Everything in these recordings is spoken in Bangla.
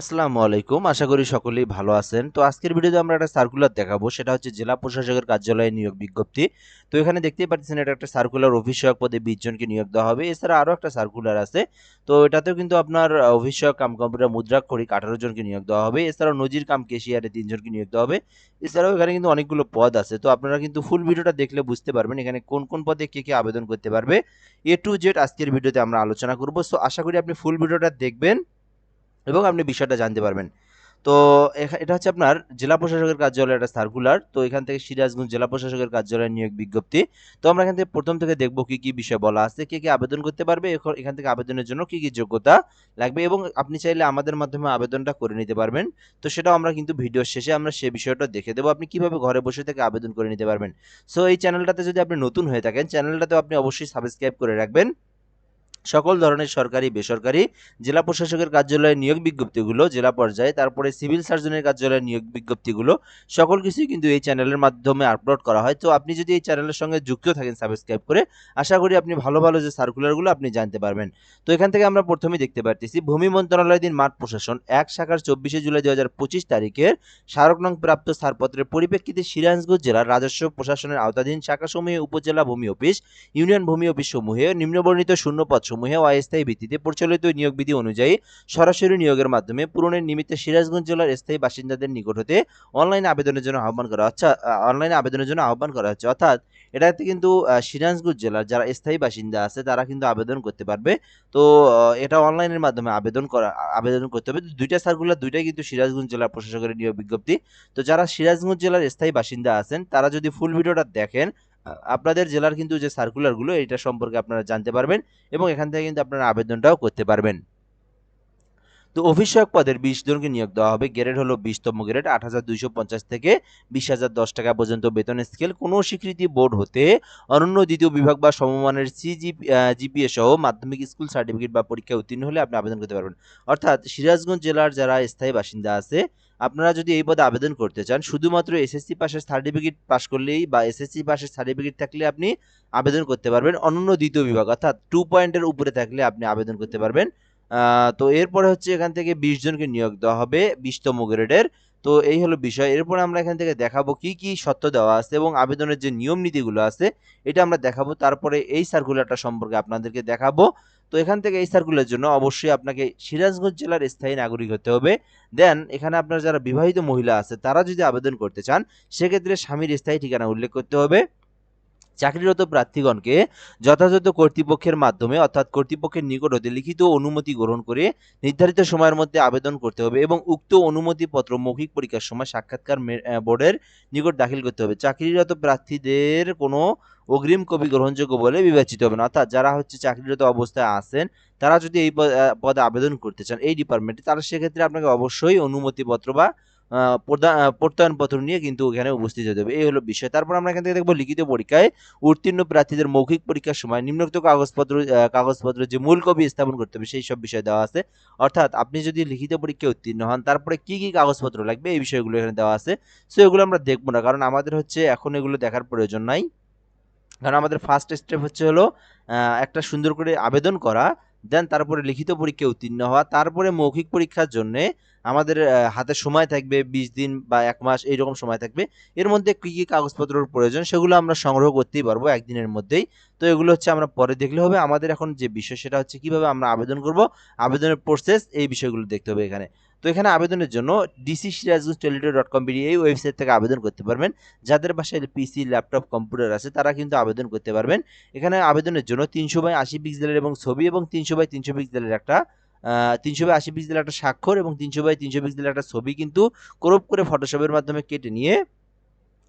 আসসালামু আলাইকুম, আশা করি সকলেই ভালো আছেন। তো আজকের ভিডিওতে আমরা একটা সার্কুলার দেখাবো, সেটা হচ্ছে জেলা প্রশাসকের কার্যালয়ে নিয়োগ বিজ্ঞপ্তি। তো এখানে দেখতেই পাচ্ছেন, এটা একটা সার্কুলার সহায়ক পদে বিশ জনকে নিয়োগ দেওয়া হবে। এছাড়া আরও একটা সার্কুলার আছে। তো এটাতেও কিন্তু আপনার সহায়ক কাম কম্পিউটার, মুদ্রাক্ষরিক আঠারো জনকে নিয়োগ দেওয়া হবে। এছাড়াও নজির কাম কেশিয়ারে তিনজনকে নিয়োগ দেওয়া হবে। এছাড়াও এখানে কিন্তু অনেকগুলো পদ আছে। তো আপনারা কিন্তু ফুল ভিডিওটা দেখলে বুঝতে পারবেন, এখানে কোন কোন পদে কে কে আবেদন করতে পারবে। এ টু জেড আজকের ভিডিওতে আমরা আলোচনা করব। সো আশা করি আপনি ফুল ভিডিওটা দেখবেন। এবং আপনি বিষয়টা জানতে পারবেন। তো এটা হচ্ছে আপনার জেলা প্রশাসকের কার্যালয়ের একটা সার্কুলার তো এখান থেকে সিরাজগঞ্জ জেলা প্রশাসকের কার্যালয়ের নিয়োগ বিজ্ঞপ্তি। তো আমরা এখান থেকে প্রথম থেকে দেখব কি কি বিষয় বলা আছে, কে কে আবেদন করতে পারবে, এখ- এখান থেকে আবেদনের জন্য কি কি যোগ্যতা লাগবে এবং আপনি চাইলে আমাদের মাধ্যমে আবেদনটা করে নিতে পারবেন। তো সেটাও আমরা কিন্তু ভিডিওর শেষে আমরা সে বিষয়টা দেখে দেবো, আপনি কীভাবে ঘরে বসে থেকে আবেদন করে নিতে পারবেন। সো এই চ্যানেলটাতে যদি আপনি নতুন হয়ে থাকেন চ্যানেলটাতে আপনি অবশ্যই সাবস্ক্রাইব করে রাখবেন। সকল ধরনের সরকারি, বেসরকারি জেলা প্রশাসকের কার্যালয়ের নিয়োগ বিজ্ঞপ্তিগুলো, জেলা পর্যায়ে, তারপরে সিভিল সার্জনের কার্যালয়ের নিয়োগ বিজ্ঞপ্তিগুলো, সকল কিছুই কিন্তু এই চ্যানেলের মাধ্যমে আপলোড করা হয়। তো আপনি যদি এই চ্যানেলের সঙ্গে যুক্ত থাকেন সাবস্ক্রাইব করে, আশা করি আপনি ভালো ভালো যে সার্কুলারগুলো আপনি জানতে পারবেন। তো এখান থেকে আমরা প্রথমেই দেখতে পারতেছি, ভূমি মন্ত্রণালয় দিন মাঠ প্রশাসন, এক শাখার চব্বিশে জুলাই দু হাজার পঁচিশ তারিখের স্মারক নং প্রাপ্ত ছাড়পত্রের পরিপ্রেক্ষিতে সিরাজগঞ্জ জেলার রাজস্ব প্রশাসনের আওতাধীন শাখাসমূহে উপজেলা ভূমি অফিস, ইউনিয়ন ভূমি অফিস সমূহে নিম্নবর্ণিত শূন্য পদ সমূহে অস্থায়ী ভিত্তিতে প্রচলিত নিয়োগ বিধি অনুযায়ী সরাসরি নিয়োগের মাধ্যমে পূরণের নিমিত্তে সিরাজগঞ্জ জেলার স্থায়ী বাসিন্দাদের নিকট হতে অনলাইনে আবেদনের জন্য আহ্বান করা হচ্ছে অনলাইনে আবেদনের জন্য আহ্বান করা হচ্ছে। অর্থাৎ এটাতে কিন্তু সিরাজগঞ্জ জেলার যারা স্থায়ী বাসিন্দা আছে তারা কিন্তু আবেদন করতে পারবে। তো এটা অনলাইনের মাধ্যমে আবেদন করা আবেদন করতে হবে। তো দুইটা সার্কুলার দুইটাই কিন্তু সিরাজগঞ্জ জেলার প্রশাসকের নিয়োগ বিজ্ঞপ্তি। তো যারা সিরাজগঞ্জ জেলার স্থায়ী বাসিন্দা আছেন তারা যদি ফুল ভিডিওটা দেখেন আপনাদের জেলার কিন্তু যে সার্কুলারগুলো এটা সম্পর্কে আপনারা জানতে পারবেন এবং এখান থেকে কিন্তু আপনারা আবেদনটাও করতে পারবেন। তো অভিষেক পদের বিশ জনকে নিয়োগ দেওয়া হবে। গ্রেড হলো বিশতম গ্রেড, আট হাজার দুইশো পঞ্চাশ থেকে বিশ হাজার দশ টাকা পর্যন্ত বেতন স্কেল। কোনো স্বীকৃতি বোর্ড হতে অনন্য দ্বিতীয় বিভাগ বা সমমানের সিজি জিপিএ সহ মাধ্যমিক স্কুল সার্টিফিকেট বা পরীক্ষায় উত্তীর্ণ হলে আপনি আবেদন করতে পারবেন। অর্থাৎ সিরাজগঞ্জ জেলার যারা স্থায়ী বাসিন্দা আছে, আপনারা যদি এই পদে আবেদন করতে চান, শুধুমাত্র এসএসসি পাশের সার্টিফিকেট পাস করলেই বা এসএসসি পাশের সার্টিফিকেট থাকলে আপনি আবেদন করতে পারবেন। অনন্য দ্বিতীয় বিভাগ, অর্থাৎ টু পয়েন্টের উপরে থাকলে আপনি আবেদন করতে পারবেন। তো এরপরে হচ্ছে এখান থেকে বিশ জনকে নিয়োগ দেওয়া হবে, বিশতম গ্রেডের। তো এই হলো বিষয়। এরপর আমরা এখান থেকে দেখাবো কি কি সত্য দেওয়া আছে এবং আবেদনের যে নিয়ম নীতিগুলো আছে, এটা আমরা দেখাবো। তারপরে এই সার্কুলারটা সম্পর্কে আপনাদেরকে দেখাবো। তো এখান থেকে এই সার্কুলার জন্য অবশ্যই আপনাকে সিরাজগঞ্জ জেলার স্থায়ী নাগরিক হতে হবে। দেন এখানে আপনার যারা বিবাহিত মহিলা আছে, তারা যদি আবেদন করতে চান, সেক্ষেত্রে স্বামীর স্থায়ী ঠিকানা উল্লেখ করতে হবে। চাকরিরত প্রার্থীগণকে যথাযথ কর্তৃপক্ষের মাধ্যমে, অর্থাৎ কর্তৃপক্ষের নিকট হতে লিখিত অনুমতি গ্রহণ করে নির্ধারিত সময়ের মধ্যে আবেদন করতে হবে এবং উক্ত অনুমতিপত্র মৌখিক পরীক্ষার সময় সাক্ষাৎকার বোর্ডের নিকট দাখিল করতে হবে। চাকরিরত প্রার্থীদের কোনো অগ্রিম কপি গ্রহণযোগ্য বলে বিবেচিত হবে না। অর্থাৎ যারা হচ্ছে চাকরিরত অবস্থায় আছেন, তারা যদি এই পদ- আবেদন করতে চান এই ডিপার্টমেন্টে তারা সেক্ষেত্রে আপনাকে অবশ্যই অনুমতিপত্র বা প্রত্যয়নপত্র নিয়ে কিন্তু এখানে উপস্থিত হতে হবে। এই হলো বিষয়। তারপর আমরা এখান থেকে দেখব লিখিত পরীক্ষায় উত্তীর্ণ প্রার্থীদের মৌখিক পরীক্ষার সময় নিম্নোক্ত কাগজপত্র কাগজপত্র যে মূল কপি স্থাপন করতে হবে, সেই সব বিষয় দেওয়া আছে। অর্থাৎ আপনি যদি লিখিত পরীক্ষায় উত্তীর্ণ হন, তারপরে কি কি কাগজপত্র লাগবে, এই বিষয়গুলো এখানে দেওয়া আছে। সো এগুলো আমরা দেখব না, কারণ আমাদের হচ্ছে এখন এগুলো দেখার প্রয়োজন নাই। কারণ আমাদের ফার্স্ট স্টেপ হচ্ছে হলো একটা সুন্দর করে আবেদন করা, দেন তারপরে লিখিত পরীক্ষায় উত্তীর্ণ হওয়া, তারপরে মৌখিক পরীক্ষার জন্য আমাদের হাতে সময় থাকবে, বিশ দিন বা এক মাস এইরকম সময় থাকবে। এর মধ্যে কী কী কাগজপত্রের প্রয়োজন সেগুলো আমরা সংগ্রহ করতেই পারব একদিনের মধ্যেই। তো এগুলো হচ্ছে আমরা পরে দেখলে হবে। আমাদের এখন যে বিষয় সেটা হচ্ছে কীভাবে আমরা আবেদন করব, আবেদনের প্রসেস এই বিষয়গুলো দেখতে হবে এখানে। তো এখানে আবেদনের জন্য ডিসি সিরাজগঞ্জ টেলিটর ডট কম এই ওয়েবসাইট থেকে আবেদন করতে পারবেন। যাদের বাসায় পিসি ল্যাপটপ কম্পিউটার আছে, তারা কিন্তু আবেদন করতে পারবেন। এখানে আবেদনের জন্য তিনশো বাই আশি পিক্সেলের এবং ছবি এবং তিনশো বাই তিনশো পিক্সেলের একটা তিনশো বাই আশি পিক্সেলের একটা স্বাক্ষর এবং তিনশো বাই তিনশো পিক্সেলের একটা ছবি কিন্তু ক্রপ করে ফটোশপের মাধ্যমে কেটে নিয়ে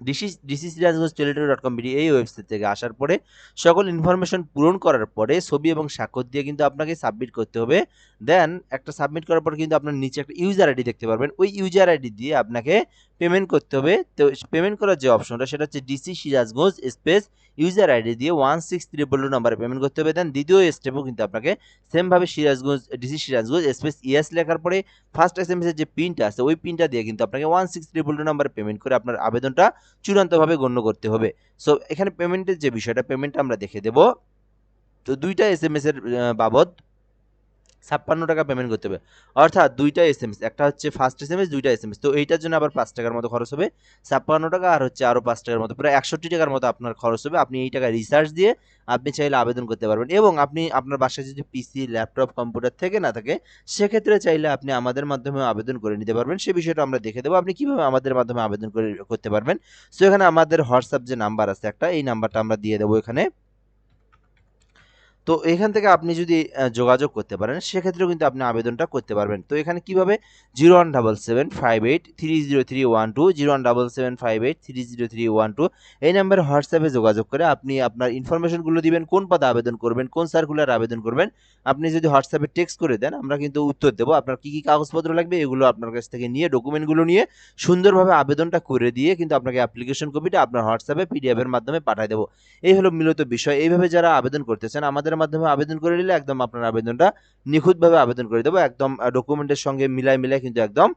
DC DC Sirajganj teletalk dot com এই ওয়েবসাইট থেকে আসার পরে সকল ইনফরমেশন পূরণ করার পরে ছবি এবং স্বাক্ষর দিয়ে কিন্তু আপনাকে সাবমিট করতে হবে। দেন একটা সাবমিট করার পর কিন্তু আপনার নিচে একটা ইউজার আইডি দেখতে পারবেন। ওই ইউজার আইডি দিয়ে আপনাকে পেমেন্ট করতে হবে। তো পেমেন্ট করার যে অপশনটা সেটা হচ্ছে DC Sirajganj space user ID দিয়ে ওয়ান সিক্স ট্রিপল টু নাম্বারে পেমেন্ট করতে হবে। দেন দ্বিতীয় স্টেপও কিন্তু আপনাকে সেমভাবে Sirajganj DC Sirajganj space ES লেখার পরে ফার্স্ট এস এম এস এর যে পিনটা আছে, ওই পিনটা দিয়ে কিন্তু আপনাকে ওয়ান সিক্স ট্রিপল টু নাম্বারে পেমেন্ট করে আপনার আবেদনটা চূড়ান্তভাবে গণ্য করতে হবে। সো এখানে পেমেন্টের যে বিষয়টা পেমেন্টটা আমরা দেখে দেবো। তো দুইটা এস এম এস এর বাবদ ছাপ্পান্ন টাকা পেমেন্ট করতে হবে। অর্থাৎ দুইটা এস এম এস একটা হচ্ছে ফার্স্ট এস এম এস দুইটা এস এম এস তো এইটার জন্য আবার পাঁচ টাকার মতো খরচ হবে। ছাপ্পান্ন টাকা আর হচ্ছে আরও পাঁচ টাকার মতো। প্রায় একষট্টি টাকার মতো আপনার খরচ হবে। আপনি এই টাকা রিচার্জ দিয়ে আপনি চাইলে আবেদন করতে পারবেন। এবং আপনি আপনার বাসায় যদি পিসি ল্যাপটপ কম্পিউটার থেকে না থাকে, সেক্ষেত্রে চাইলে আপনি আমাদের মাধ্যমে আবেদন করে নিতে পারবেন। সে বিষয়টা আমরা দেখে দেবো। আপনি কীভাবে আমাদের মাধ্যমে আবেদন করে, করতে পারবেন? সো এখানে আমাদের হোয়াটসঅ্যাপ যে নাম্বার আছে একটা, এই নাম্বারটা আমরা দিয়ে দেবো এখানে। তো এখান থেকে আপনি যদি যোগাযোগ করতে পারেন, সেক্ষেত্রেও কিন্তু আপনি আবেদনটা করতে পারবেন। তো এখানে কীভাবে? Zero one double seven five eight three zero three one two, zero one double seven five eight three zero three one two, এই নাম্বারে হোয়াটসঅ্যাপে যোগাযোগ করে আপনি আপনার ইনফরমেশনগুলো দিবেন, কোন পদে আবেদন করবেন, কোন সার্কুলার আবেদন করবেন। আপনি যদি হোয়াটসঅ্যাপে টেক্সট করে দেন, আমরা কিন্তু উত্তর দেবো আপনার কী কী কাগজপত্র লাগবে, এগুলো আপনার কাছ থেকে নিয়ে, ডকুমেন্টগুলো নিয়ে সুন্দরভাবে আবেদনটা করে দিয়ে কিন্তু আপনাকে অ্যাপ্লিকেশন কপিটা আপনার হোয়াটসঅ্যাপে পিডিএফের মাধ্যমে পাঠিয়ে দেবো। এই হলো মূলত বিষয়। এইভাবে যারা আবেদন করতে চান আমাদের মাধ্যমে আবেদন করে নিলে একদম আপনার আবেদনটা নিখুঁতভাবে আবেদন করে দেবো। একদম ডকুমেন্টের সঙ্গে মিলাই মিলাই কিন্তু একদম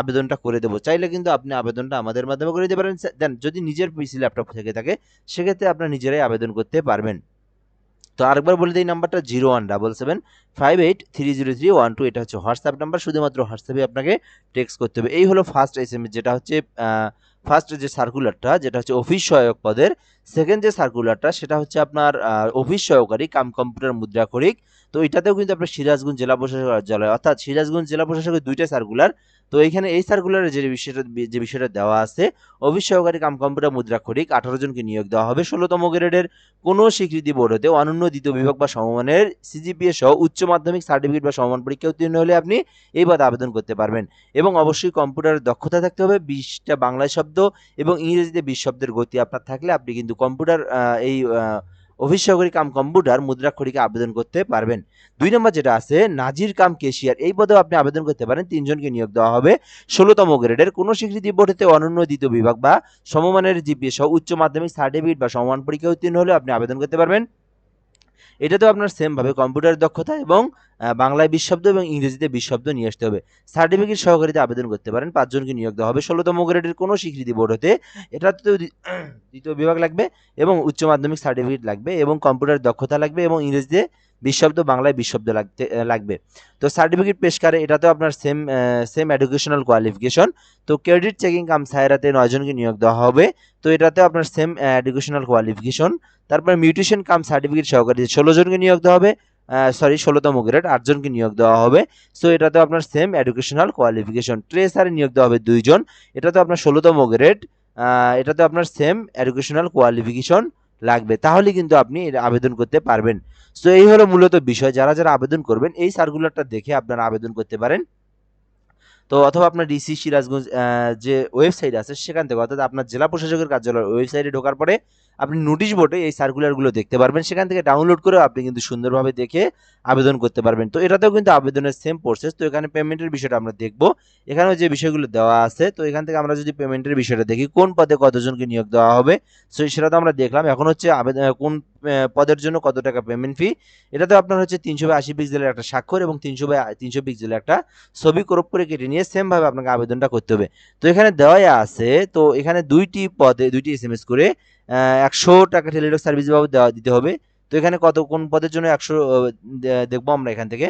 আবেদনটা করে দেবো। চাইলে কিন্তু আপনি আবেদনটা আমাদের মাধ্যমে করে দিতে পারেন। দেন যদি নিজের পিসি ল্যাপটপ থেকে থাকে, সেক্ষেত্রে আপনার নিজেরাই আবেদন করতে পারবেন। তো আরেকবার বলে দিই, নাম্বারটা zero one double seven five eight three zero three one two এটা হচ্ছে হোয়াটসঅ্যাপ নাম্বার। শুধুমাত্র হোয়াটসঅ্যাপে আপনাকে টেক্সট করতে হবে। এই হলো ফার্স্ট এস যেটা হচ্ছে ফার্স্ট যে সার্কুলারটা যেটা হচ্ছে অফিস সহায়ক পদের সেকেন্ড যে সার্কুলারটা সেটা হচ্ছে আপনার অফিস সহকারী কাম কম্পিউটার মুদ্রাক্ষরিক। তো এটাতেও কিন্তু আপনার সিরাজগঞ্জ জেলা প্রশাসক কার্যালয় অর্থাৎ সিরাজগঞ্জ জেলা প্রশাসকের দুইটা সার্কুলার তো এখানে এই সার্কুলারে যে বিষয়টা যে বিষয়টা দেওয়া আছে অফিস সহকারী কাম কম্পিউটার মুদ্রাক্ষরিক আঠারো জনকে নিয়োগ দেওয়া হবে। ষোলোতম গ্রেডের কোনো স্বীকৃতি বোর্ড হতে অনন্য দ্বিতীয় বিভাগ বা সমমানের সিজিপিএ সহ উচ্চ মাধ্যমিক সার্টিফিকেট বা সমমান পরীক্ষা উত্তীর্ণ হলে আপনি এই পদে আবেদন করতে পারবেন। এবং অবশ্যই কম্পিউটারের দক্ষতা থাকতে হবে, বিশটা বাংলা শব্দ এবং ইংরেজিতে বিশ শব্দের গতি আপনার থাকলে আপনি কিন্তু কম্পিউটার এই অফিস সহকারী কাম কম্পিউটার মুদ্রাক্ষরিকে আবেদন করতে পারবেন। দুই নম্বর যেটা আছে, নাজির কাম কেশিয়ার। এই পদেও আপনি আবেদন করতে পারেন, তিনজনকে নিয়োগ দেওয়া হবে। ষোলোতম গ্রেডের কোনো স্বীকৃতি বোর্ডেতে অনন্য দ্বিতীয় বিভাগ বা সমমানের জিপিএ সহ উচ্চ মাধ্যমিক সার্টিফিকেট বা সমমান পরীক্ষা উত্তীর্ণ হলে আপনি আবেদন করতে পারবেন। এটাতেও আপনার সেমভাবে কম্পিউটার দক্ষতা এবং বাংলায় বিশ শব্দ এবং ইংরেজিতে বিশ শব্দ নিয়ে আসতে হবে। সার্টিফিকেট সহকারীতে আবেদন করতে পারেন, পাঁচজনকে নিয়োগ দেওয়া হবে। ষোলোতম গ্রেডের কোনো স্বীকৃতি বোর্ড হতে দ্বি- দ্বিতীয় বিভাগ লাগবে এবং উচ্চ মাধ্যমিক সার্টিফিকেট লাগবে এবং কম্পিউটার দক্ষতা লাগবে এবং ইংরেজিতে বিশ শব্দ বাংলায় বিশ শব্দ লাগতে, লাগবে। তো সার্টিফিকেট পেশ পেশকারে এটাতেও আপনার সেম সেম এডুকেশনাল কোয়ালিফিকেশন তো ক্রেডিট চেকিং কাম সায়রাতে নয়জনকে নিয়োগ দেওয়া হবে। তো এটাতেও আপনার সেম এডুকেশনাল কোয়ালিফিকেশন তারপর মিউটেশন কাম সার্টিফিকেট সহকারী ষোলো জনকে নিয়োগ দেওয়া হবে। সরি ষোলোতম গ্রেড আটজনকে নিয়োগ দেওয়া হবে। সো এটাতেও আপনার সেম এডুকেশনাল কোয়ালিফিকেশন ট্রেসারে নিয়োগ দেওয়া হবে দুইজন। এটাতে আপনার ষোলোতম গ্রেড এটাতে আপনার সেম এডুকেশনাল কোয়ালিফিকেশন লাগবে। তাহলে কিন্তু আপনি এটা আবেদন করতে পারবেন। সো এই হলো মূলত বিষয়। যারা যারা আবেদন করবেন, এই সার্কুলারটা দেখে আপনারা আবেদন করতে পারেন। তো অথবা আপনার ডিসি সিরাজগঞ্জ যে ওয়েবসাইট আছে সেখান থেকে, অর্থাৎ আপনার জেলা প্রশাসকের কার্যালয়ের ওয়েবসাইটে ঢোকার পরে আপনি নোটিশ বোর্ডে এই সার্কুলারগুলো দেখতে পারবেন। সেখান থেকে ডাউনলোড করে আপনি কিন্তু সুন্দরভাবে দেখে আবেদন করতে পারবেন। তো এটাতেও কিন্তু আবেদনের সেম প্রসেস তো এখানে পেমেন্টের বিষয়টা আমরা দেখব। এখানেও যে বিষয়গুলো দেওয়া আছে, তো এখান থেকে আমরা যদি পেমেন্টের বিষয়টা দেখি, কোন পদে কতজনকে নিয়োগ দেওয়া হবে, সো সেটা তো আমরা দেখলাম। এখন হচ্ছে আবেদন কোন পদের জন্য কত টাকা পেমেন্ট ফি এটাতে আপনার হচ্ছে তিনশো বাই আশি পিক্সেলের একটা স্বাক্ষর এবং তিনশো বাই তিনশো পিক্সেলের একটা ছবি ক্রপ করে কেটে নিয়ে সেম ভাবে আপনাকে আবেদনটা করতে হবে। তো এখানে দেওয়াই আছে, তো এখানে দুইটি পদে, দুইটি এস এম এস করে একশো টাকা টেলিটক সার্ভিস বাবদ দেওয়া, দিতে হবে। তো এখানে কত, কোন পদের জন্য একশো দেখব আমরা এখান থেকে।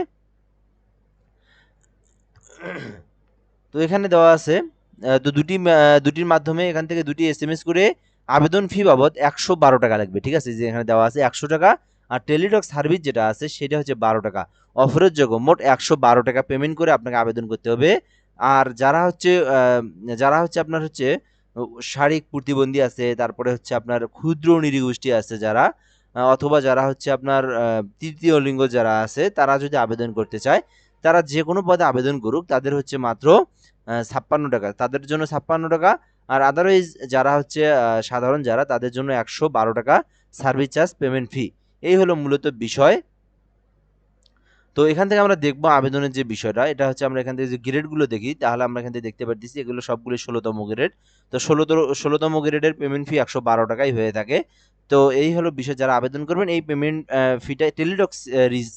তো এখানে দেওয়া আছে তো দুটি দুটির মাধ্যমে এখান থেকে দুটি এস এম এস করে আবেদন ফি বাবদ একশো বারো টাকা লাগবে, ঠিক আছে? যে এখানে দেওয়া আছে একশো টাকা, আর টেলিটক সার্ভিস যেটা আছে সেটা হচ্ছে বারো টাকা। অফারের যোগ্য মোট একশো বারো টাকা পেমেন্ট করে আপনাকে আবেদন করতে হবে। আর যারা হচ্ছে যারা হচ্ছে আপনার হচ্ছে শারীরিক প্রতিবন্ধী আছে, তারপরে হচ্ছে আপনার ক্ষুদ্র নিরীগোষ্ঠী আছে যারা অথবা যারা হচ্ছে আপনার তৃতীয় লিঙ্গ যারা আছে, তারা যদি আবেদন করতে চায়, তারা যে কোনো পদে আবেদন করুক, তাদের হচ্ছে মাত্র ছাপ্পান্ন টাকা। তাদের জন্য ছাপ্পান্ন টাকা আর আদারওয়াইজ যারা হচ্ছে সাধারণ যারা, তাদের জন্য একশো বারো টাকা সার্ভিস চার্জ পেমেন্ট ফি এই হলো মূলত বিষয়। তো এখান থেকে আমরা দেখব আবেদনের যে বিষয়টা, এটা হচ্ছে আমরা এখান থেকে যে গ্রেডগুলো দেখি, তাহলে আমরা এখান থেকে দেখতে পারতেছি এগুলো সবগুলো ষোলোতম গ্রেড। তো ষোলোতর, ষোলোতম গ্রেডের পেমেন্ট ফি একশো বারো টাকাই হয়ে থাকে। তো এই হলো বিষয়, যারা আবেদন করবেন, এই পেমেন্ট ফিটা টেলিটক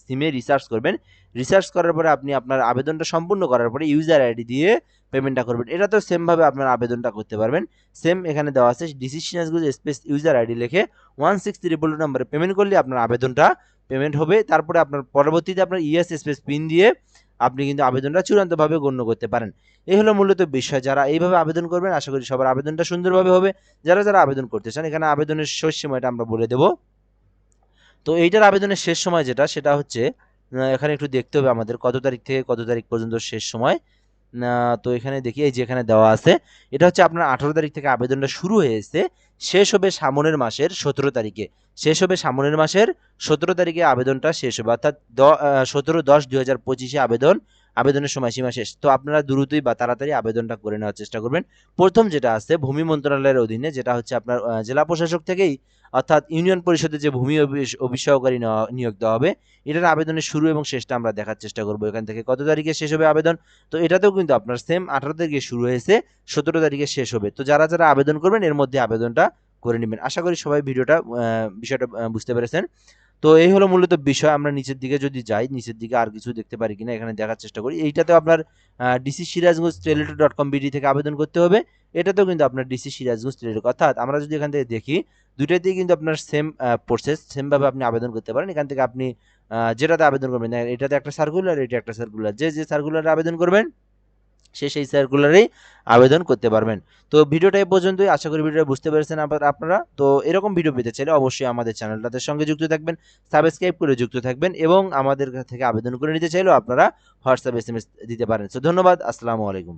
সিমে রিসার্চ করবেন। রিসার্চ করার পরে আপনি আপনার আবেদনটা সম্পূর্ণ করার পরে ইউজার আইডি দিয়ে পেমেন্টটা করবেন। এটা তো সেমভাবে আপনার আবেদনটা করতে পারবেন। সেম এখানে দেওয়া আছে ডিসিশনাসগুলো স্পেস ইউজার আইডি লিখে ওয়ান সিক্স ত্রিপল নাম্বারে পেমেন্ট করলে আপনার আবেদনটা পেমেন্ট হবে। তারপরে আপনার পরবর্তীতে আপনার ইএস স্পেস পিন দিয়ে আপনি কিন্তু আবেদনটা চূড়ান্তভাবে গণ্য করতে পারেন। এই হলো মূলত বিষয়। যারা এইভাবে আবেদন করবেন, আশা করি সবার আবেদনটা সুন্দরভাবে হবে। যারা যারা আবেদন করতে চান, এখানে আবেদনের শেষ সময়টা আমরা বলে দেব। তো এইটার আবেদনের শেষ সময় যেটা, সেটা হচ্ছে এখানে একটু দেখতে হবে আমাদের কত তারিখ থেকে কত তারিখ পর্যন্ত শেষ সময়। তো এখানে দেখি, এই যে এখানে দেওয়া আছে, এটা হচ্ছে আপনার আঠারো তারিখ থেকে আবেদনটা শুরু হয়েছে। শেষ হবে সামনের মাসের সতেরো তারিখে। শেষ হবে সামনের মাসের সতেরো তারিখে আবেদনটা শেষ হবে। অর্থাৎ সতেরো দশ দুই হাজার পঁচিশে আবেদন আবেদনের সময়সীমা শেষ। তো আপনারা দ্রুতই বা তাড়াতাড়ি আবেদনটা করে নেওয়ার চেষ্টা করবেন। প্রথম যেটা আছে, ভূমি মন্ত্রণালয়ের অধীনে, যেটা হচ্ছে আপনার জেলা প্রশাসক থেকেই, অর্থাৎ ইউনিয়ন পরিষদে যে ভূমি সহকারী নিয়োগ দেওয়া হবে, এটার আবেদনের শুরু এবং শেষটা আমরা দেখার চেষ্টা করব এখান থেকে। কত তারিখে শেষ হবে আবেদন? তো এটাতেও কিন্তু আপনার সেম আঠারো তারিখে শুরু হয়েছে, সতেরো তারিখে শেষ হবে। তো যারা যারা আবেদন করবেন, এর মধ্যে আবেদনটা করে নেবেন। আশা করি সবাই ভিডিওটা বিষয়টা বুঝতে পেরেছেন। তো এই হলো মূলত বিষয়। আমরা নিচের দিকে যদি যাই, নিচের দিকে আর কিছু দেখতে পারি কিনা, এখানে দেখার চেষ্টা করি। এইটাতেও আপনার ডিসি সিরাজগঞ্জ টেলিটর ডট কম বিডি থেকে আবেদন করতে হবে। এটাতেও কিন্তু আপনার ডিসি সিরাজগঞ্জ টেলিটর অর্থাৎ আমরা যদি এখান থেকে দেখি দুইটাতেই কিন্তু আপনার সেম প্রসেস সেমভাবে আপনি আবেদন করতে পারেন। এখান থেকে আপনি যেটাতে আবেদন করবেন, এটাতে একটা সার্কুলার এটা একটা সার্কুলার যে যে সার্কুলারে আবেদন করবেন সে সেই সার্কুলারেই আবেদন করতে পারবেন। তো ভিডিওটা এ পর্যন্তই। আশা করি ভিডিওটা বুঝতে পেরেছেন আবার আপনারা। তো এরকম ভিডিও পেতে চাইলে অবশ্যই আমাদের চ্যানেলটাতে সঙ্গে যুক্ত থাকবেন, সাবস্ক্রাইব করে যুক্ত থাকবেন এবং আমাদের কাছ থেকে আবেদন করে নিতে চাইলেও আপনারা হোয়াটসঅ্যাপ এস দিতে পারেন। তো ধন্যবাদ। আসসালামু আলাইকুম।